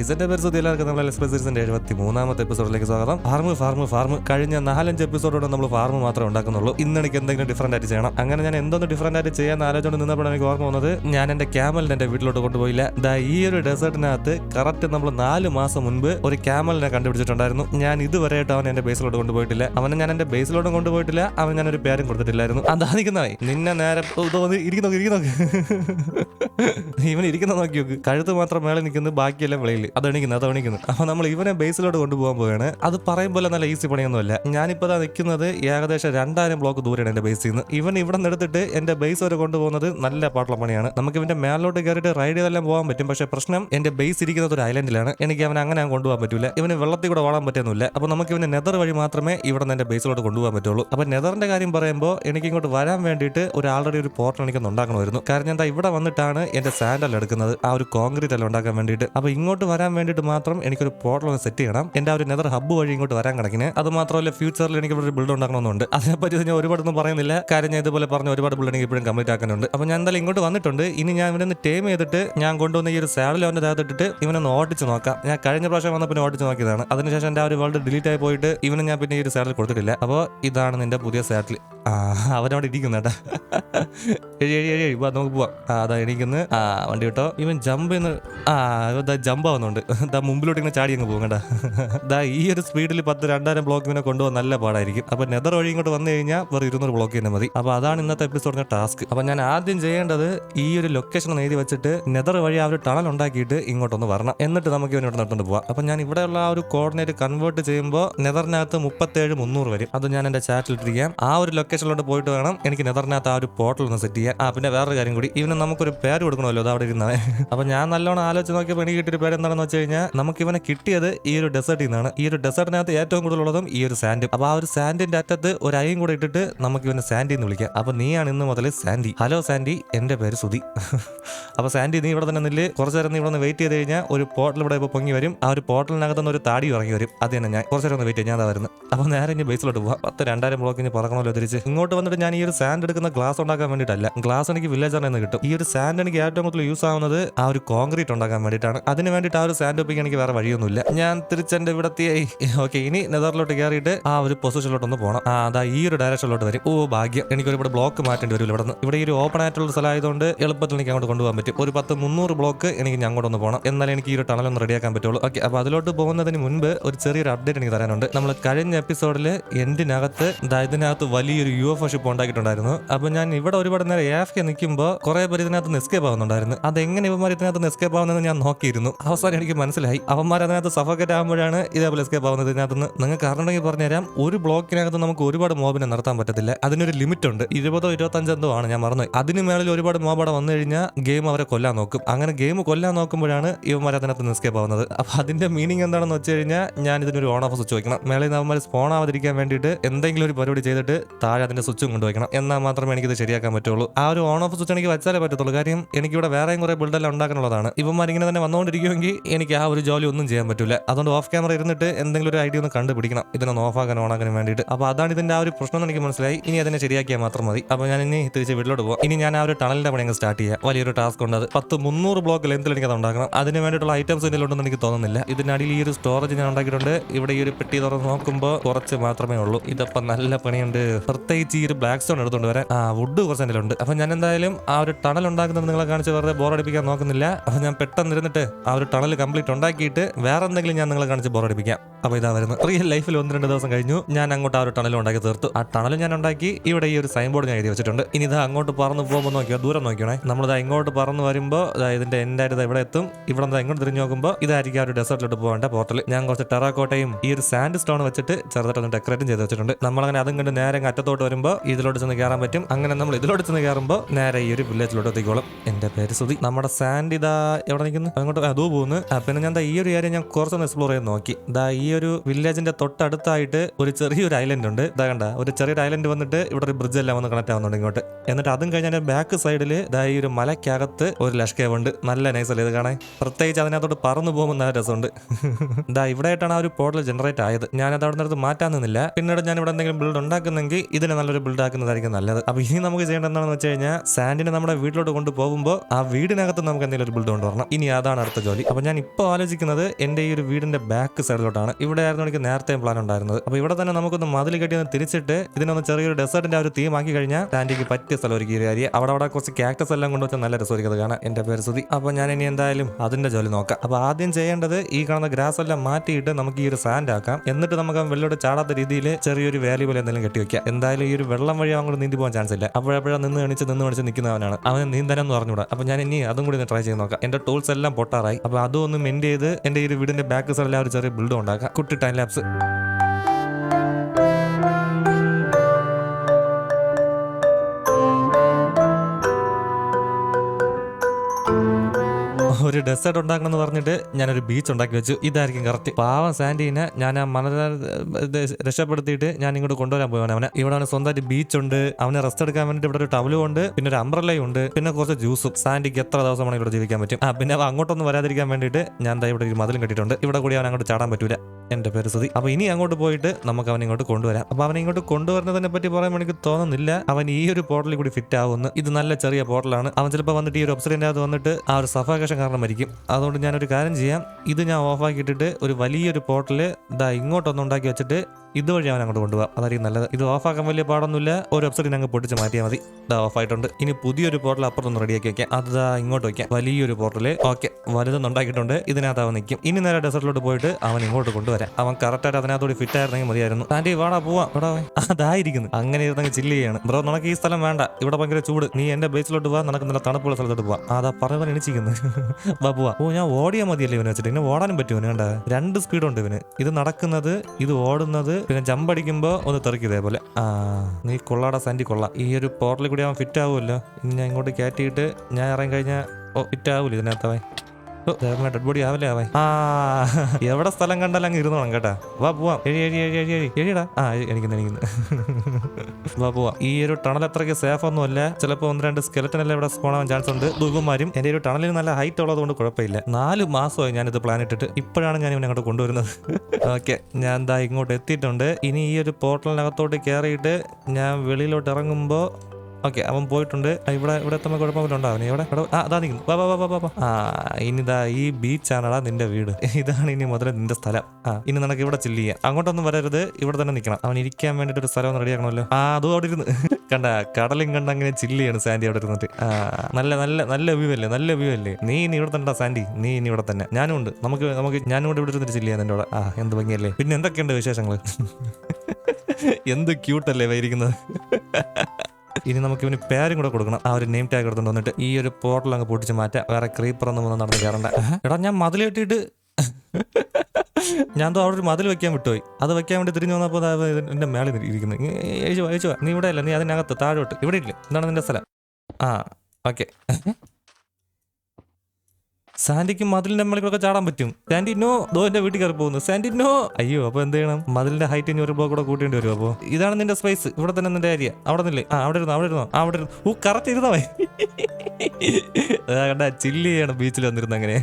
Guys എന്റെ പേര് സുധി എല്ലാവർക്കും നമ്മൾ എക്സ്പ്രസ് സീരീസിന്റെ എഴുപത്തി മൂന്നാമത്തെ എപ്പിസോഡിലേക്ക് സ്വാഗതം. ഫാർമ് ഫാർമ് ഫാർമ് കഴിഞ്ഞ നാലഞ്ച് എപ്പിസോഡോടെ നമ്മൾ ഫാർമ് മാത്രമേ ഉണ്ടാക്കുന്നുള്ളൂ. ഇന്ന് എനിക്ക് എന്തെങ്കിലും ഡിഫറന്റ് ആയിട്ട് ചെയ്യണം. അങ്ങനെ ഞാൻ എന്തൊന്ന് ഡിഫറന്റ് ആയിട്ട് ചെയ്യാൻ ആലോചിച്ചുകൊണ്ട് നിന്നപ്പോഴാണ് എനിക്ക് ഓർമ്മ വന്നത്. ഞാൻ എന്റെ ക്യാമലിനെ എന്റെ വീട്ടിലോട്ട് കൊണ്ടുപോയില്ല. ദാ ഈ ഒരു ഡെസേർട്ടിനകത്ത് കറക്റ്റ് നമ്മൾ നാല് മാസം മുൻപ് ഒരു ക്യാമലിനെ കണ്ടുപിടിച്ചിട്ടുണ്ടായിരുന്നു. ഞാൻ ഇതുവരെയായിട്ട് അവൻ എന്റെ ബേസിലോട്ട് കൊണ്ടുപോയിട്ടില്ല. അവനെ ഞാൻ എന്റെ ബേസിലോട്ടും കൊണ്ടുപോയിട്ടില്ല. അവൻ ഞാൻ ഒരു പേരും കൊടുത്തിട്ടില്ലായിരുന്നു. അതാ നിന്നെ നേരെ ഇരിക്കുന്നു ഇരിക്കുന്നു ഇവൻ ഇരിക്കുന്ന നോക്കി നോക്ക്. കഴുത്ത് മാത്രം മേലെ നിൽക്കുന്നു. ബാക്കിയെല്ലാം വെളിയിൽ. അത് അതണിക്കുന്നു അത് എണിക്കുന്നു. അപ്പൊ നമ്മൾ ഇവനെ ബേസിലോട്ട് കൊണ്ടുപോകാൻ പോവുകയാണ്. അത് പറയും പോലെ നല്ല ഈസി പണിയൊന്നുമല്ല. ഞാനിപ്പോ ദാ നിൽക്കുന്നത് ഏകദേശം രണ്ടായിരം ബ്ലോക്ക് ദൂരെയാണ് എന്റെ ബേസിൽ നിന്ന് ഇവൻ ഇവിടെ നിന്ന് എടുത്തിട്ട് എന്റെ ബേസ് വരെ കൊണ്ടുപോകുന്നത് നല്ല പാട്ടുള്ള പണിയാണ്. നമുക്ക് ഇവന്റെ മേലോട്ട് കയറിയിട്ട് റൈഡ് ചെയ്തെല്ലാം പോകാൻ പറ്റും. പക്ഷേ പ്രശ്നം എന്റെ ബേസ് ഇരിക്കുന്നത് ഒരു ഐലൻഡിലാണ് എനിക്ക് അവൻ അങ്ങനെ അങ്ങ് കൊണ്ടുപോകാൻ പറ്റില്ല ഇവന് വെള്ളത്തിൽ കൂടെ ഓടാൻ പറ്റുന്നില്ല. അപ്പൊ നമുക്ക് ഇവന്റെ നെതർ വഴി മാത്രമേ ഇവിടെ നിന്ന് എന്റെ ബേസിലോട്ട് കൊണ്ടുപോകാൻ പറ്റുള്ളൂ. അപ്പൊ നെതറിന്റെ കാര്യം പറയുമ്പോൾ എനിക്ക് ഇങ്ങോട്ട് വരാൻ വേണ്ടിയിട്ട് ഒരു ആൾറെഡി ഒരു പോർട്ടൽ എനിക്ക് ഉണ്ടാക്കണമായിരുന്നു. കാരണം എന്താ ഇവിടെ വന്നിട്ടാണ് എന്റെ സാൻഡൽ എടുക്കുന്നത്. ആ ഒരു കോൺക്രീറ്റ് എല്ലാം ഉണ്ടാക്കാൻ വേണ്ടിയിട്ട്. അപ്പൊ ഇങ്ങോട്ട് വരാൻ വേണ്ടിയിട്ട് മാത്രം എനിക്കൊരു പോർട്ടൽ ഒന്ന് സെറ്റ് ചെയ്യണം. എന്റെ ഒരു നെതർ ഹബ്ബ് വഴി ഇങ്ങോട്ട് വരാൻ കിടക്കിന് അത് മാത്രമല്ല ഫ്യൂച്ചറിൽ എനിക്ക് ഇവിടെ ഒരു ബിൽഡ് ഉണ്ടാക്കണമെന്നുണ്ട്. അതിനെപ്പറ്റി ഞാൻ ഒരുപാടൊന്നും പറയുന്നില്ല. കാര്യം ഞാൻ ഇതുപോലെ പറഞ്ഞ ഒരുപാട് ബിൽഡ് എനിക്ക് ഇപ്പോഴും കംപ്ലീറ്റ് ആക്കാനുണ്ട്. അപ്പൊ ഞാൻ എന്തായാലും ഇങ്ങോട്ട് വന്നിട്ടുണ്ട്. ഇനി ഞാൻ ഇവനെ ടേം ചെയ്തിട്ട് ഞാൻ കൊണ്ടുവന്ന ഈ ഒരു സാഡിൽ അവന്റെ ദേഹത്തിട്ടിട്ട് ഇവനൊന്ന് ഓടിച്ച് നോക്കാം. ഞാൻ കഴിഞ്ഞ പ്രാവശ്യം വന്ന പിന്നെ ഓടിച്ച് നോക്കിയതാണ്. അതിനുശേഷം എന്റെ ആ ഒരു വേൾഡ് ഡിലീറ്റ് ആയി പോയിട്ട് ഇവന് ഞാൻ പിന്നെ ഈ ഒരു സാഡിൽ കൊടുത്തിട്ടില്ല. അപ്പോൾ ഇതാണ് നിന്റെ പുതിയ സാഡിൽ ആ അവനവിടെ ഇരിക്കുന്നേട്ടാ എഴി നമുക്ക് പോവാം. അതാ എണീക്കുന്നു ആ വണ്ടി കേട്ടോ. ഇവൻ ജമ്പ് ചെയ്യുന്ന ആ ജമ്പ് ആവുന്നുണ്ട്. ദാ മുമ്പിലോട്ട് ഇങ്ങനെ ചാടി അങ്ങ് പോകണ്ട ദാ ഈ ഒരു സ്പീഡിൽ പത്ത് രണ്ടായിരം ബ്ലോക്ക് ഇങ്ങനെ കൊണ്ടുപോകാൻ നല്ല പാടായിരിക്കും. അപ്പൊ നെതർ വഴി ഇങ്ങോട്ട് വന്നു കഴിഞ്ഞാൽ വെറും ഇരുന്നൂറ് ബ്ലോക്ക് തന്നെ മതി. അപ്പൊ അതാണ് ഇന്നത്തെ എപ്പിസോഡിന്റെ ടാസ്ക് അപ്പൊ ഞാൻ ആദ്യം ചെയ്യേണ്ടത് ഈ ഒരു ലൊക്കേഷൻ എഴുതി വെച്ചിട്ട് നെതർ വഴി ആ ഒരു ടണൽ ഉണ്ടാക്കിയിട്ട് ഇങ്ങോട്ടൊന്ന് വരണം. എന്നിട്ട് നമുക്ക് ഇവനോട് നടത്തുകൊണ്ട് പോവാം. അപ്പൊ ഞാൻ ഇവിടെയുള്ള ആ ഒരു കോർഡിനേറ്റ് കൺവേർട്ട് ചെയ്യുമ്പോൾ നെതറിനകത്ത് മുപ്പത്തേഴ് മുന്നൂറ് വരും. അത് ഞാൻ എന്റെ ചാറ്റിൽ ഇട്ടിരിക്കാം ആ ഒരു ലൊക്കേഷനിലോട്ട് പോയിട്ട് വേണം എനിക്ക് നെതറിനകത്ത് ആ ഒരു പോർട്ടൽ ഒന്ന് സെറ്റ് ചെയ്യാൻ. ആ പിന്നെ വേറൊരു കാര്യം കൂടി. ഇവന് നമുക്കൊരു പേര് കൊടുക്കണമല്ലോ അത് അവിടെ ഇരുന്നവൻ. അപ്പൊ ഞാൻ നല്ലോണം ആലോചിച്ച് നോക്കിയപ്പോൾ എനിക്ക് കിട്ടിയൊരു പേര് എന്താണെന്ന് വെച്ച് കഴിഞ്ഞാൽ നമുക്ക് ഇവനെ കിട്ടിയത് ഈ ഒരു ഡെസേർട്ടിൽ നിന്നാണ് ഈ ഒരു ഡെസേർട്ടിനകത്ത് ഏറ്റവും കൂടുതലുള്ളതും ഈ ഒരു സാൻഡ് അപ്പൊ ആ ഒരു സാൻഡിന്റെ അറ്റത്ത് ഒരു അയും കൂടെ ഇട്ടിട്ട് നമുക്ക് ഇവനെ സാൻഡി എന്ന് വിളിക്കാം. അപ്പൊ നീയാണ് ഇന്ന് മുതൽ സാൻഡി ഹലോ സാൻഡി എന്റെ പേര് സുധി. അപ്പൊ സാൻഡി നീ ഇവിടെ തന്നെ നില്ല്. കുറച്ചു നേരം നീ ഇവിടെ നിന്ന് വെയിറ്റ് ചെയ്ത് കഴിഞ്ഞാൽ ഒരു പോർട്ടൽ ഇവിടെ ഇപ്പോൾ പൊങ്ങി വരും. ആ ഒരു പോർട്ടലിനകത്ത് നിന്ന് ഒരു താടി ഇറങ്ങി വരും. അത് തന്നെ ഞാൻ. കുറച്ചു നേരം ഒന്ന് വെയിറ്റ് ചെയ്യാൻ അതാ വരുന്നത് അപ്പൊ നേരെ ഇനി ബേസിലോട്ട് പോവാം. പത്ത് രണ്ടായിരം ബ്ലോക്ക് ഇനി പറക്കണമല്ലോ തിരിച്ച്. ഇങ്ങോട്ട് വന്നിട്ട് ഞാൻ ഈ ഒരു സാൻഡ് എടുക്കുന്ന ഗ്ലാസ് ഉണ്ടാക്കാൻ വേണ്ടിയിട്ടല്ല. ഗ്ലാസ് എനിക്ക് വില്ലേജറിൽ നിന്ന് കിട്ടും. ഈ ഒരു സാൻഡ് എനിക്ക് ഏറ്റവും കൂടുതൽ യൂസ് ആവുന്നത് ആ ഒരു കോൺക്രീറ്റ് ഉണ്ടാക്കാൻ വേണ്ടിയിട്ടാണ്. അതിന് വേണ്ടിയിട്ട് ആ ഒരു സാൻഡ് ഒപ്പിക്കാൻ എനിക്ക് വേറെ വഴിയൊന്നുമില്ല. ഞാൻ തിരിച്ചെന്റെ ഇവിടത്തെ ഓക്കെ ഇനി നെതറിലോട്ട് കയറിയിട്ട് ആ ഒരു പൊസിഷനിലോട്ട് ഒന്ന് പോകണം ആ അതാ ഈ ഒരു ഡയറക്ഷനിലോട്ട് വരും. ഓ ഭാഗ്യം. എനിക്ക് ഇവിടെ ബ്ലോക്ക് മാറ്റേണ്ടി വരും ഇവിടെ ഇവിടെ ഈ ഒരു ഓപ്പൺ ആയിട്ടുള്ള സ്ഥലം ആയതുകൊണ്ട് എളുപ്പത്തിൽ എനിക്ക് അങ്ങോട്ട് കൊണ്ടുപോകാൻ പറ്റും. ഒരു പത്ത് മുന്നൂറ് ബ്ലോക്ക് എനിക്ക് ഞാൻ അങ്ങോട്ട് ഒന്ന് പോകണം എന്നാലേ എനിക്ക് ഈ ഒരു ടണൽ ഒന്ന് റെഡിയാക്കാൻ പറ്റുള്ളൂ. ഓക്കെ അപ്പോൾ അതിലോട്ട് പോകുന്നതിന് മുൻപ് ഒരു ചെറിയൊരു അപ്ഡേറ്റ് എനിക്ക് തരാനുണ്ട്. നമ്മൾ കഴിഞ്ഞ എപ്പിസോഡിൽ എൻഡിനകത്ത് ഇതിനകത്ത് വലിയൊരു യു എഫ് ഷിപ്പ് ഉണ്ടാക്കിയിട്ടുണ്ടായിരുന്നു. അപ്പോൾ ഞാൻ ഇവിടെ ഒരുപാട് നേരം എഫ് നിൽക്കുമ്പോൾ കുറെ പേര് ഇതിനകത്ത് എസ്കേപ്പ് ആവുന്നുണ്ടായിരുന്നു. അതെങ്ങനെ ഇവന്മാർ ഇതിനകത്ത് എസ്കേപ്പ് ആവുന്നതെന്ന് ഞാൻ നോക്കിയിരുന്നു. അവസാനം എനിക്ക് മനസ്സിലായി. അവന്മാർ അതിനകത്ത് സഫക്കേറ്റ് ആകുമ്പോഴാണ് ഇതേപോലെ എസ്കേപ്പ് ആവുന്നത്. ഇതിനകത്ത് നിങ്ങൾക്ക് അറിയണമെങ്കിൽ പറഞ്ഞുതരാം. ഒരു ബ്ലോക്കിനകത്ത് നമുക്ക് ഒരുപാട് മോബിനെ നിർത്താൻ പറ്റത്തില്ല. അതിനൊരു ലിമിറ്റ് ഉണ്ട് ഇരുപതോ ഇരുപത്തഞ്ചോ എന്തോ ആണ്. ഞാൻ മറന്നു അതിന് മേളിൽ ഒരുപാട് മോബടെ വന്നു കഴിഞ്ഞാൽ ഗെയിം അവരെ കൊല്ലാൻ നോക്കും. അങ്ങനെ ഗെയിം കൊല്ലാൻ നോക്കുമ്പോഴാണ് ഇവന്മാർ അതിനകത്ത് എസ്കേപ്പ് ആവുന്നത്. അപ്പൊ അതിന്റെ മീനിങ് എന്താണെന്ന് വെച്ച് കഴിഞ്ഞാൽ ഞാൻ ഇതിനൊരു ഓൺ ഓഫ് സ്വിച്ച് വയ്ക്കണം. മേളിൽ നിന്ന് അവന്മാർ സ്പോൺ ആവാതിരിക്കാൻ വേണ്ടിയിട്ട് എന്തെങ്കിലും ഒരു പരിപാടി ചെയ്തിട്ട് താഴെ അതിന്റെ സ്വിച്ചും കൊണ്ടുവയ്ക്കണം. എന്നാൽ മാത്രമേ എനിക്ക് ഇത് ശരിയാക്കാൻ പറ്റുള്ളൂ. ആ ഒരു ഓൺ ഓഫ് സ്വിച്ച് എനിക്ക് വെച്ചാലേ പറ്റത്തുള്ളൂ. കാര്യം എനിക്കിവിടെ വേറെയും കുറെ ബിൽഡെല്ലാം ഉണ്ടാക്കാനുള്ളതാണ്. ഇവന്മാർ ഇങ്ങനെ തന്നെ വന്നുകൊണ്ടിരിക്കുമെങ്കിൽ എനിക്ക് ആ ഒരു ജോലി ഒന്നും ചെയ്യാൻ പറ്റില്ല അതുകൊണ്ട് ഓഫ് ക്യാമറ ഇരുന്നിട്ട് എന്തെങ്കിലും ഒരു ഐഡിയ ഒന്ന് കണ്ടുപിടിക്കണം. ഇതിനൊന്ന് ഓഫ് ആക്കാൻ ഓൺ ആക്കാൻ വേണ്ടിയിട്ട്. അപ്പോൾ അതാണ് ഇതിന്റെ ആ ഒരു പ്രശ്നം എന്ന് എനിക്ക് മനസ്സിലായി. ഇനി അതിനെ ശരിയാക്കിയാൽ മാത്രം മതി. അപ്പോൾ ഞാൻ ഇനി തിരിച്ച് വീട്ടിലോട്ട് പോകാം ഇനി ഞാൻ ആ ഒരു ടണലിന്റെ പണി അങ്ങ് സ്റ്റാർട്ട് ചെയ്യാം. വലിയൊരു ടാസ്ക് ഉണ്ട് അത്. പത്ത് മുന്നൂറ് ബ്ലോക്ക് ലെങ്ത്തിൽ എനിക്ക് അത് ഉണ്ടാക്കണം. അതിന് വേണ്ടിയിട്ടുള്ള ഐറ്റംസ് ഇതിലുണ്ടെന്ന് എനിക്ക് തോന്നുന്നില്ല. ഇതിനടിയിൽ ഈ ഒരു സ്റ്റോറേജ് ഞാൻ ഉണ്ടാക്കിയിട്ടുണ്ട്. ഇവിടെ ഈ ഒരു പെട്ടി തുറന്ന് നോക്കുമ്പോൾ കുറച്ച് മാത്രമേ ഉള്ളൂ. ഇതപ്പം നല്ല പണിയുണ്ട്. പ്രത്യേകിച്ച് ഈ ഒരു ബ്ലാക്ക് സ്റ്റോൺ എടുത്തുകൊണ്ട് വരാൻ. ആ വുഡ് കുറച്ച് എന്റെ ഉണ്ട്. അപ്പം ഞാൻ എന്തായാലും ആ ഒരു ടണൽ ഉണ്ടാക്കുന്നത് നിങ്ങളെ കാണിച്ച് വെറുതെ ബോറടിപ്പിക്കാൻ നോക്കുന്നില്ല. അപ്പം ഞാൻ പെട്ടെന്ന് ഇരുന്നിട്ട് ആ ഒരു ടണൽ കംപ്ലീറ്റ് ഉണ്ടാക്കിയിട്ട് വേറെ എന്തെങ്കിലും ഞാൻ നിങ്ങളെ കാണിച്ച് ബോറടിപ്പിക്കാം അപ്പോൾ ഇതാ വരുന്നത് റിയൽ ലൈഫിൽ ഒന്ന് രണ്ട് ദിവസം കഴിഞ്ഞു. ഞാൻ അങ്ങോട്ട് ആ ഒരു ടണൽ ഉണ്ടാക്കി തീർത്തു. ആ ടണൽ ഞാൻ ഉണ്ടാക്കി. ഇവിടെ ഈ ഒരു സൈൻ ബോർഡ് ഞാൻ എഴുതി വെച്ചിട്ടുണ്ട്. ഇനി ഇത് അങ്ങോട്ട് പറന്ന് പോകുമ്പോൾ നോക്കിയോ? ദൂരം നോക്കിയോണേ. നമ്മളിതാ ഇങ്ങോട്ട് പറന്ന് വരുമ്പോൾ ഇതിന്റെ എന്റെ ഇവിടെ എത്തും. ഇവിടെ നിന്ന് ഇങ്ങോട്ട് തിരിഞ്ഞു നോക്കുമ്പോൾ ഇതായിരിക്കും ആ ഒരു ഡെസേർട്ടിലോട്ട് പോകേണ്ട പോർട്ടൽ ഞാൻ കുറച്ച് ടെറാക്കോട്ടയും ഈ ഒരു സാൻഡ് സ്റ്റോൺ വെച്ചിട്ട് ചെറുതായിട്ടൊന്ന് ഡെക്കറേറ്റും ചെയ്ത് വെച്ചിട്ടുണ്ട്. നമ്മളങ്ങനെ അതും കണ്ട് നേരെ അറ്റത്തോട്ട് വരുമ്പോൾ ഇതിലോട്ട് ചെന്ന് കയറാൻ പറ്റും. അങ്ങനെ നമ്മൾ ഇതിലോട്ട് ചെന്ന് കയറുമ്പോൾ നേരെ ഈ ഒരു വില്ലേജിലോട്ട് എത്തിക്കോളും. എന്റെ പേര് സുതി നമ്മുടെ സാൻഡ് ഇതാ എവിടെ നിൽക്കുന്നു? അങ്ങോട്ട് അതോ പോകുന്നു പിന്നെ ഞാൻ ഈ ഒരു ഏരിയ ഞാൻ കുറച്ചൊന്ന് എക്സ്പ്ലോർ ചെയ്ത് നോക്കി. ദാ ഈ ഒരു വില്ലേജിന്റെ തൊട്ടടുത്തായിട്ട് ഒരു ചെറിയൊരു ഐലൻഡ് ഉണ്ട്. ഇതാ കണ്ട ഒരു ചെറിയൊരു ഐലൻഡ് വന്നിട്ട് ഇവിടെ ഒരു ബ്രിഡ്ജ് എല്ലാം വന്ന് കണക്ട് ആവുന്നുണ്ട് ഇങ്ങോട്ട്. എന്നിട്ട് അതും കഴിഞ്ഞാൽ ബാക്ക് സൈഡിൽ ദാ ഈ ഒരു മലയ്ക്കകത്ത് ഒരു ലഷ്കേവ് ഉണ്ട്. നല്ല അല്ലേ ഇത് കാണാൻ? പ്രത്യേകിച്ച് അതിനകത്തോട്ട് പറന്നു പോകുമ്പോൾ നല്ല രസമുണ്ട്. ദാ ഇവിടെയായിട്ടാണ് ആ ഒരു പോർട്ടൽ ജനറേറ്റ് ആയത്. ഞാൻ അത് അവിടെ നിന്ന് മാറ്റാൻ നിന്നില്ല. പിന്നീട് ഞാൻ ഇവിടെ എന്തെങ്കിലും ബിൽഡ് ഉണ്ടാക്കുന്നെങ്കിൽ ഇതിനെ നല്ലൊരു ബിൽഡ് ആക്കുന്നതായിരിക്കും നല്ലത്. അപ്പൊ ഇനി നമുക്ക് ചെയ്യേണ്ടത് എന്താണെന്ന് വെച്ച് കഴിഞ്ഞാൽ സാൻഡിനെ നമ്മുടെ വീട്ടിലോട്ട് കൊണ്ടുപോകുമ്പോൾ ആ വീടിനകത്ത് നമുക്ക് എന്തെങ്കിലും ഒരു ബിൽഡ് കൊണ്ടുവരണം. ഇനി അതാണ് അടുത്ത ജോലി. അപ്പൊ ഞാൻ ഇപ്പോൾ ആലോചിക്കുന്നത് എന്റെ ഈ ഒരു വീടിന്റെ ബാക്ക് സൈഡിലോട്ടാണ് ഇവിടെ ആയിരുന്നു എനിക്ക് നേരത്തെ പ്ലാൻ ഉണ്ടായിരുന്നത്. അപ്പോൾ ഇവിടെ തന്നെ നമുക്കൊന്ന് മതിൽ കെട്ടി ഒന്ന് തിരിച്ചിട്ട് ഇതിനൊന്ന് ചെറിയൊരു ഡെസേർട്ടിന്റെ ഒരു തീം ആക്കി കഴിഞ്ഞാൽ സാൻഡിക്ക് പറ്റിയ സ്ഥലം ഒരു കാര്യം അവിടെ അവിടെ കുറച്ച് ക്യാക്ടസ് എല്ലാം കൊണ്ടുവച്ചാൽ നല്ല രസമായിരിക്കും. കാണാൻ എന്റെ പേര് സുതി അപ്പോൾ ഞാൻ ഇനി എന്തായാലും അതിന്റെ ജോലി നോക്കാം. അപ്പോൾ ആദ്യം ചെയ്യേണ്ടത് ഈ കാണുന്ന ഗ്രാസ് എല്ലാം മാറ്റിയിട്ട് നമുക്ക് ഈ ഒരു സാൻഡ് ആക്കാം. എന്നിട്ട് നമുക്ക് വെള്ളോട് ചാടാത്ത രീതിയിൽ ചെറിയൊരു വാലി പോലെ എന്തെങ്കിലും കെട്ടി വെക്കാം. എന്തായാലും ഈ ഒരു വെള്ളം വഴി അങ്ങോട്ട് നീന്തി പോകാൻ ചാൻസ് ഇല്ല. അപ്പോഴപ്പോഴാണ് നിന്ന് എണിച്ച് നിന്ന് എണിച്ച് നിൽക്കുന്നവനാണ്. അവന് നീന്താനെന്ന് പറഞ്ഞുകൂടാ. അപ്പോൾ ഞാൻ ഇനി അതും കൂടി ട്രൈ ചെയ്ത് നോക്കാം. എന്റെ ടൂൾസ് എല്ലാം പൊട്ടാറായി. അപ്പോൾ അതും ഒന്ന് മെൻഡ് ചെയ്ത് എന്റെ ഈ ഒരു വീടിന്റെ ബാക്ക് സൈഡിൽ ആ ഒരു ചെറിയ ബിൽഡ് ഉണ്ടാക്കാം. കുട്ടി ടൈം ലാപ്സ് ഒരു ഡെസേർട്ട് ഉണ്ടാക്കണം എന്ന് പറഞ്ഞിട്ട് ഞാനൊരു ബീച്ച് ഉണ്ടാക്കി വെച്ചു. ഇതായിരിക്കും കറക്റ്റ് പാവം സാൻഡീനെ ഞാൻ ആ മണല രക്ഷപ്പെടുത്തിയിട്ട് ഞാൻ ഇങ്ങോട്ട് കൊണ്ടുവരാൻ പോവാണ് അവനെ. ഇവിടെ അവന് സ്വന്തമായിട്ട് ബീച്ച് ഉണ്ട്. അവനെ റെസ്റ്റ് എടുക്കാൻ വേണ്ടിയിട്ട് ഇവിടെ ഒരു ടവലും ഉണ്ട്. പിന്നെ ഒരു അംബ്രല്ലയും ഉണ്ട്. പിന്നെ കുറച്ച് ജ്യൂസും സാൻഡിക്ക് എത്ര ദിവസം വേണമെങ്കിൽ ഇവിടെ ജീവിക്കാൻ പറ്റും? ആ പിന്നെ അങ്ങോട്ടൊന്നും വരാതിരിക്കാൻ വേണ്ടിയിട്ട് ഞാൻ ഇവിടെ ഒരു മതിലും കെട്ടിയിട്ടുണ്ട്. ഇവിടെ കൂടി അവൻ അങ്ങോട്ട് ചാടാൻ പറ്റൂല. എന്റെ പേര് സതി അപ്പൊ ഇനി അങ്ങോട്ട് പോയിട്ട് നമുക്ക് അവനെ ഇങ്ങോട്ട് കൊണ്ടുവരാം. അപ്പൊ അവനെ ഇങ്ങോട്ട് കൊണ്ടുവരുന്നതിനെ പറ്റി പറയാൻ എനിക്ക് തോന്നുന്നില്ല. അവൻ ഈ ഒരു പോർട്ടലിൽ കൂടി ഫിറ്റ് ആവുമെന്ന് ഇത് നല്ല ചെറിയ പോർട്ടലാണ് അവൻ ചിലപ്പോൾ വന്നിട്ട് ഈ ഒരു ഒബ്സിഡന്റ് അത് വന്നിട്ട് ആ ഒരു സഫാകേഷൻ കാരണം മരിക്കും. അതുകൊണ്ട് ഞാനൊരു കാര്യം ചെയ്യാം. ഇത് ഞാൻ ഓഫാക്കി ഇട്ടിട്ട് ഒരു വലിയൊരു പോർട്ടൽ ഇതാ ഇങ്ങോട്ടൊന്ന് ഉണ്ടാക്കി വെച്ചിട്ട് ഇതുവഴി അവൻ അങ്ങോട്ട് കൊണ്ടുപോകാം അതായിരിക്കും നല്ലത്. ഇത് ഓഫാക്കാൻ വലിയ പാടൊന്നുമില്ല. ഒരു വെബ്സൈറ്റിന് അങ്ങ് പൊട്ടിച്ച് മാറ്റിയാൽ മതി. ഇത് ഓഫ് ആയിട്ടുണ്ട് ഇനി പുതിയൊരു പോർട്ടൽ അപ്പുറത്തൊന്ന് റെഡിയാക്കി വെക്കാം. അത് ഇങ്ങോട്ട് വയ്ക്കാം വലിയൊരു പോർട്ടൽ ഓക്കെ. വലുതൊന്നും ഉണ്ടാക്കിയിട്ടുണ്ട് ഇതിനകത്ത് അവൻ നിൽക്കും ഇനി നേരെ ഡെസർട്ടിലോട്ട് പോയിട്ട് അവൻ ഇങ്ങോട്ട് കൊണ്ടുവരാം. അവൻ കറക്റ്റായിട്ട് അതിനകത്തോട് ഫിറ്റ് ആയിരുന്നെങ്കിൽ മതിയായിരുന്നു. ആന്റി വാടാ പോവാം. ഇവിടെ. അതായിരിക്കുന്നു. അങ്ങനെ ഇരുന്നെങ്കിൽ ചില്ല് ബ്രോ നിനക്ക് ഈ സ്ഥലം വേണ്ട. ഇവിടെ ഭയങ്കര ചൂട്. നീ എന്റെ ബേസിലോട്ട് പോവാ. നിനക്ക് നല്ല തണുപ്പുള്ള സ്ഥലത്തോട്ട് പോവാ. അതാ പറയാൻ എണിച്ചിരിക്കുന്നു. വാ പോവാ. ഓ ഞാൻ ഓടിയാൽ മതിയല്ലേ ഇവനെ വെച്ചിട്ട്? ഇനി ഓടാനും പറ്റുമോ? കണ്ട? രണ്ട് സ്പീഡുണ്ട് ഇവന്. ഇത് നടക്കുന്നത് ഇത് ഓടുന്നത് പിന്നെ ജമ്പ് അടിക്കുമ്പോൾ ഒന്ന് തെറിക്കും ഇതേപോലെ. ആ നീ കൊള്ളാടാ സാൻഡി കൊള്ളാം. ഈ ഒരു പോർട്ടലിൽ കൂടി അവൻ ഫിറ്റ് ആവുമല്ലോ. ഇനി ഞാൻ ഇങ്ങോട്ട് കയറ്റിയിട്ട് ഞാൻ ഇറങ്ങി കഴിഞ്ഞാൽ ഓ ഫിറ്റ് ആവില്ല ഓ ഡെഡ് ബോഡി ആവല്ലേ അവൻ? ആ. എവിടെ സ്ഥലം കണ്ടാലും അങ്ങ് ഇരുന്നോണം കേട്ടാ. വാ പോവാം. എഴി എഴി എഴി എഴി എഴി. എഴിടാ. ആ എനിക്കുന്നു എനിക്കുന്നു. വാ പോവാം. ഈ ഒരു ടണൽ അത്രയ്ക്ക് സേഫ് ഒന്നും അല്ല. ചിലപ്പോൾ ഒന്ന് രണ്ട് സ്കെലറ്റൻ എല്ലാം ഇവിടെ സ്പോൺ ആവാൻ ചാൻസ് ഉണ്ട്. ദുഗുമാരും എന്റെ ഒരു ടണലിൽ നല്ല ഹൈറ്റ് ഉള്ളതുകൊണ്ട് കുഴപ്പമില്ല. നാല് മാസമായി ഞാനിത് പ്ലാൻ ഇട്ടിട്ട് ഇപ്പോഴാണ് ഞാൻ ഇവനെ അങ്ങോട്ട് കൊണ്ടുവരുന്നത്. ഓക്കെ ഞാൻ എന്താ ഇങ്ങോട്ട് എത്തിയിട്ടുണ്ട്. ഇനി ഈ ഒരു പോർട്ടലിനകത്തോട്ട് കയറിയിട്ട് ഞാൻ വെളിയിലോട്ട് ഇറങ്ങുമ്പോൾ ഓക്കെ അവൻ പോയിട്ടുണ്ട്. ഇവിടെ ഇവിടെ എത്തുമ്പോൾ കുഴപ്പമില്ല ഉണ്ടാവും ഇവിടെ അതാ നിൽക്കുന്നു വാ വാ വാ വാ ആ ഇനിതാ ഈ ബീച്ചാണടാ നിന്റെ വീട്. ഇതാണ് ഇനി മുതൽ നിന്റെ സ്ഥലം. ആ ഇനി നിനക്ക് ഇവിടെ ചില്ല് ചെയ്യാം. അങ്ങോട്ടൊന്നും വരരുത്. ഇവിടെ തന്നെ നിൽക്കണം അവൻ ഇരിക്കാൻ വേണ്ടിട്ട് ഒരു സ്ഥലം റെഡിയാക്കണമല്ലോ ആ അതും അവിടെ ഇരുന്ന്. കണ്ട കടലും കണ്ട അങ്ങനെ ചില്ലിയാണ് സാൻഡി അവിടെ ഇരുന്നിട്ട്. നല്ല നല്ല നല്ല വ്യൂ അല്ലേ? നല്ല വ്യൂ അല്ലേ? നീ ഇനി ഇവിടെ തന്നെ സാൻഡി. നീ ഇനി ഇവിടെ തന്നെ. ഞാനും ഉണ്ട്. നമുക്ക് നമുക്ക് ഞാനും കൂടെ ഇവിടെ ഇരുന്നിട്ട് ചില്ല് ചെയ്യാൻ ആ എന്ത് ഭംഗിയല്ലേ? പിന്നെ എന്തൊക്കെയുണ്ട് വിശേഷങ്ങൾ എന്ത് ക്യൂട്ടല്ലേ വയിരിക്കുന്നത് ഇനി നമുക്ക് ഇവന് പേരും കൂടെ കൊടുക്കണം ആ ഒരു നെയിം ടാഗ് എടുത്തുകൊണ്ട് വന്നിട്ട് ഈ ഒരു പോർട്ടൽ അങ്ങ് പൊട്ടിച്ച് മാറ്റാം വേറെ ക്രീപ്പർ ഒന്നും വന്ന് നടന്ന് കയറണ്ട എടാ ഞാൻ മതിൽ കെട്ടിയിട്ട് ഞാൻ അവിടെ ഒരു മതിൽ വെക്കാൻ വിട്ടുപോയി അത് വെക്കാൻ വേണ്ടി തിരിഞ്ഞു വന്നപ്പോൾ എന്റെ മേളിൽ ഇരിക്കുന്നത് അയച്ചു അയച്ചു നീ ഇവിടെ അല്ല നീ അതിനകത്ത് താഴോട്ട് ഇവിടെ ഇല്ല എന്താണ് നിന്റെ സ്ഥലം ആ ഓക്കെ സാൻഡിക്ക് മതിലിന്റെ മേളിലൊക്കെ ചാടാൻ പറ്റും. സാൻഡി നോ ദോ എന്റെ വീട്ടിൽ കയറി പോകുന്നു. സാൻഡി നോ അയ്യോ അപ്പൊ എന്ത് ചെയ്യണം? മതിലിന്റെ ഹൈറ്റ് ഇനി ഒരു ബ്ലോക്ക് കൂടെ കൂട്ടേണ്ടി വരും അപ്പോ. ഇതാണ് നിന്റെ സ്പേസ് ഇവിടെ തന്നെ നിന്റെ ഏരിയ അവിടെ നിന്നില്ലേ? ആ അവിടെ ഇരുന്നു അവിടെ ഇരുന്നോ? ആ, അവിടെ ഇരുന്നു. ഓ കറക്റ്റ് ഇരുന്നവേ കണ്ട ചില്ല് ചെയ്യണം ബീച്ചിൽ വന്നിരുന്ന അങ്ങനെ.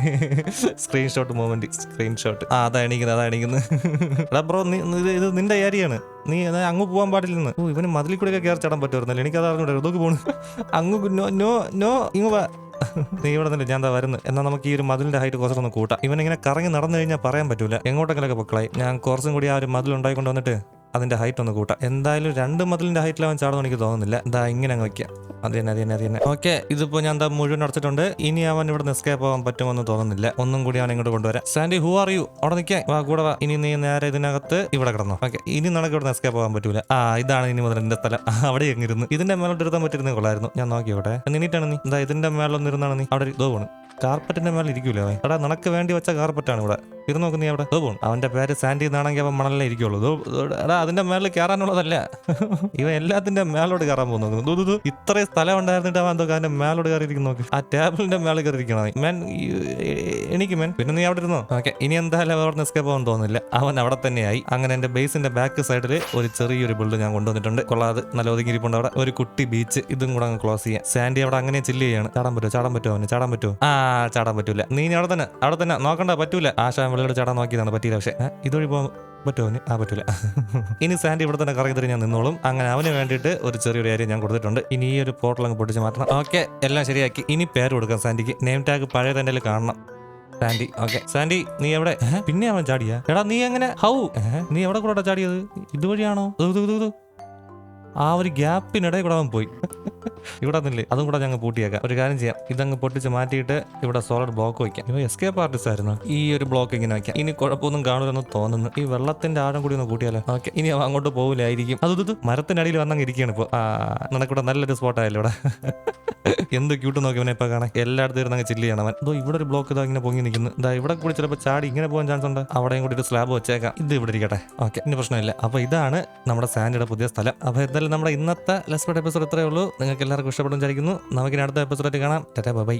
സ്ക്രീൻഷോട്ട് മൂവ്മെന്റ് സ്ക്രീൻഷോട്ട് ആ അതാ എണീക്കുന്നത് അതാ എണീക്കുന്നത് എടാ ബ്രോ ഇത് നിന്റെ ഏരിയയാണ് നീ അങ്ങ് പോകാൻ പാടില്ലെന്ന് ഓ ഇവന് മതിലിൽ കൂടെ ഒക്കെ കയറി ചാടാൻ പറ്റുമായിരുന്നല്ലോ എനിക്കത് അറിഞ്ഞൂടെ. ഇതൊക്കെ പോണു. അങ്ങ് നോ നോ നോ ഇങ്ങ് നീ ഇവിടെ നിന്നില്ല ഞാൻ എന്താ വരുന്നത് എന്നാൽ നമുക്ക് ഈ ഒരു മതിലിന്റെ ഹൈറ്റ് കുറച്ചൊന്ന് കൂട്ടാം. ഇവൻ ഇങ്ങനെ കറങ്ങി നടന്നു കഴിഞ്ഞാൽ പറയാൻ പറ്റൂല. എങ്ങോട്ടെങ്കിലൊക്കെ പൊക്കളായി ഞാൻ കുറച്ചും കൂടി ആ ഒരു മതിൽ ഉണ്ടായിക്കൊണ്ട് വന്നിട്ട് അതിന്റെ ഹൈറ്റ് ഒന്ന് കൂട്ടാം. എന്തായാലും രണ്ട് മതിലിന്റെ ഹൈറ്റിൽ അവൻ ചാടുന്നു എനിക്ക് തോന്നുന്നില്ല. എന്താ ഇങ്ങനെ അങ്ങ് വയ്ക്കാം അത് തന്നെ അത് തന്നെ അത് തന്നെ. ഓക്കെ ഇതിപ്പോൾ ഞാൻ എന്താ മുഴുവൻ അടച്ചിട്ടുണ്ട്. ഇനി അവൻ ഇവിടെ എസ്കേപ്പ് ആവാൻ പറ്റുമെന്ന് തോന്നുന്നില്ല. ഒന്നും കൂടി അവൻ ഇങ്ങോട്ട് കൊണ്ടുവരാം. സാൻഡി ഹൂ ആർ യു അവിടെ നിൽക്കാൻ വാ കൂടെ വാ. ഇനി നീ നേരെ ഇതിനകത്ത് ഇവിടെ കിടന്നു. ഓക്കെ ഇനി നിനക്ക് ഇവിടെ എസ്കേപ്പ് ആവാൻ പറ്റൂല. ആ ഇതാണ് ഇനി മുതൽ എന്റെ സ്ഥലം. അവിടെ എങ്ങിരുന്നു? ഇതിന്റെ മേലോട്ട് ഇരുത്താൻ പറ്റിയിരുന്ന കൊള്ളായിരുന്നു. ഞാൻ നോക്കിയോട്ടെ നിന്നിട്ടാണ് നീ? എന്താ ഇതിന്റെ മേലൊന്നും ഇരുന്നാണ് നീ. അവിടെ ഇതോ പോണ്. കാർപ്പറ്റിന്റെ മേലെ ഇരിക്കൂലേ അവൻ? എടാ നിനക്ക് വേണ്ടി വെച്ച കാർപ്പറ്റാണ് ഇവിടെ. ഇത് നോക്ക് നീ അവിടെ. ഇതോ പോണ്. അവന്റെ പേര് സാൻഡി എന്നാണെങ്കിൽ അവൻ മണലേ ഇരിക്കുള്ളൂ. എടാ അതിന്റെ മേളിൽ കയറാനുള്ളതല്ല. ഇവ എല്ലാത്തിന്റെ മേലോട് കയറാൻ പോകുന്നു. ഇത്രയും സ്ഥലം ഉണ്ടായിരുന്നിട്ട് അവൻ എന്തോ അതിന്റെ മേലോട് കയറിയിരിക്കുന്നു നോക്ക്. ആ ടേബിളിന്റെ മേളിൽ കയറിയിരിക്കണം മെൻ എനിക്ക് മെൻ. പിന്നെ നീ അവിടെ ഇരുന്നോ? ഓക്കെ ഇനി എന്തായാലും അവിടെ എസ്കേപ്പ് ആവാൻ തോന്നുന്നില്ല. അവൻ അവിടെ തന്നെയായി. അങ്ങനെ എന്റെ ബേസിന്റെ ബാക്ക് സൈഡിൽ ഒരു ചെറിയൊരു ബിൽഡ് ഞാൻ കൊണ്ടുവന്നിട്ടുണ്ട്. കൊള്ളാതെ നല്ല ഒതുങ്ങിയിരിപ്പുണ്ട് അവിടെ. ഒരു കുട്ടി ബീച്ച് ഇതും കൂടെ അങ്ങ് ക്ലോസ് ചെയ്യാം. സാൻഡി അവിടെ അങ്ങനെ ചില്ല് ചെയ്യാണ്. ചാടാൻ പറ്റുമോ? ചാടാൻ പറ്റുമോ അവന്? ചാടാൻ പറ്റുമോ? ആ ചാടാൻ പറ്റൂല. നീ അവിടെ തന്നെ. അവിടെ തന്നെ. നോക്കണ്ട പറ്റൂല. ആശാൻ വെള്ളയോട് ചാടാൻ നോക്കിയതാണ്. പറ്റിയില്ല പക്ഷേ. ഇതുവഴി പോ പറ്റുമോ? ആ പറ്റൂല. ഇനി സാൻഡി ഇവിടെ തന്നെ കറങ്ങി തരും ഞാൻ നിന്നോളും. അങ്ങനെ അവന് വേണ്ടിയിട്ട് ഒരു ചെറിയൊരു ഏരിയ ഞാൻ കൊടുത്തിട്ടുണ്ട്. ഇനി ഈ ഒരു പോർട്ടൽ അങ്ങ് പൊട്ടിച്ച് മാറ്റണം. ഓക്കെ എല്ലാം ശരിയാക്കി. ഇനി പേര് കൊടുക്കാം സാൻഡിക്ക്. നെയിം ടാഗ് പഴയ തന്നെ കാണണം. Sandy okay. സാൻഡി നീ എവിടെ? പിന്നെ അവൻ ചാടിയാ? എടാ നീ എങ്ങനെ? ഹൗ? നീ എവിടെ കൂടെ ചാടിയത്? ഇതുവഴിയാണോ? ഇത് ഇത് ഇത് ഇത്. ആ ഒരു ഗ്യാപ്പിനിടെ കൂടെ അവൻ പോയി. ഇവിടെ നിന്നില്ലേ? അതും കൂടെ ഞങ്ങൾ പൂട്ടിയേക്കാം. ഒരു കാര്യം ചെയ്യാം. ഇതങ്ങ് പൊട്ടിച്ച് മാറ്റിയിട്ട് ഇവിടെ സോളിഡ് ബ്ലോക്ക് വയ്ക്കാം. ഇവ എസ്കേപ്പ് ആർട്ടിസ്റ്റ് ആയിരുന്നു? ഈ ഒരു ബ്ലോക്ക് ഇങ്ങനെ വയ്ക്കാം. ഇനി കുഴപ്പമൊന്നും കാണൂലെന്ന് തോന്നുന്നു. ഈ വെള്ളത്തിന്റെ ആഴം കൂടി ഒന്ന് കൂട്ടിയാലോ? ഓക്കെ. ഇനി അങ്ങോട്ട് പോകില്ലായിരിക്കും അത് ഇത് മരത്തിനടിയിൽ വന്നങ്ങ് ഇരിക്കുകയാണ് ഇപ്പോൾ ആ നിനക്കിവിടെ നല്ലൊരു സ്പോട്ട് ആയല്ലോ ഇവിടെ. എന്ത് ക്യൂട്ട് നോക്കി ഇവനെ ഇപ്പൊ കാണാൻ. എല്ലായിടത്തും ഇരുന്നങ്ങ് ചില്ല് ചെയ്യണം അവൻ. ഇവിടെ ഒരു ബ്ലോക്ക് ഇതാ ഇങ്ങനെ പൊങ്ങി നിൽക്കുന്നു. ഇതാ ഇവിടെ കൂടി ചിലപ്പോൾ ചാടി ഇങ്ങനെ പോകാൻ ചാൻസ് ഉണ്ട്. അവിടെയും കൂടി ഒരു സ്ലാബ് വെച്ചേക്കാം. ഇത് ഇവിടെ ഇരിക്കട്ടെ. ഓക്കെ ഇനി പ്രശ്നമില്ല. അപ്പോൾ ഇതാണ് നമ്മുടെ സാൻഡിയുടെ പുതിയ സ്ഥലം. അപ്പോൾ എന്തായാലും നമ്മുടെ ഇന്നത്തെ ലെസ്പെട്ട് എപ്പിസോഡ് ഇത്രയേ ഉള്ളൂ. നിങ്ങൾക്ക് എല്ലാവർക്കും ഇഷ്ടപ്പെടും വിചാരിക്കുന്നു. നമുക്കിനി അടുത്ത എപ്പിസോഡായിട്ട് കാണാം. Tata bye.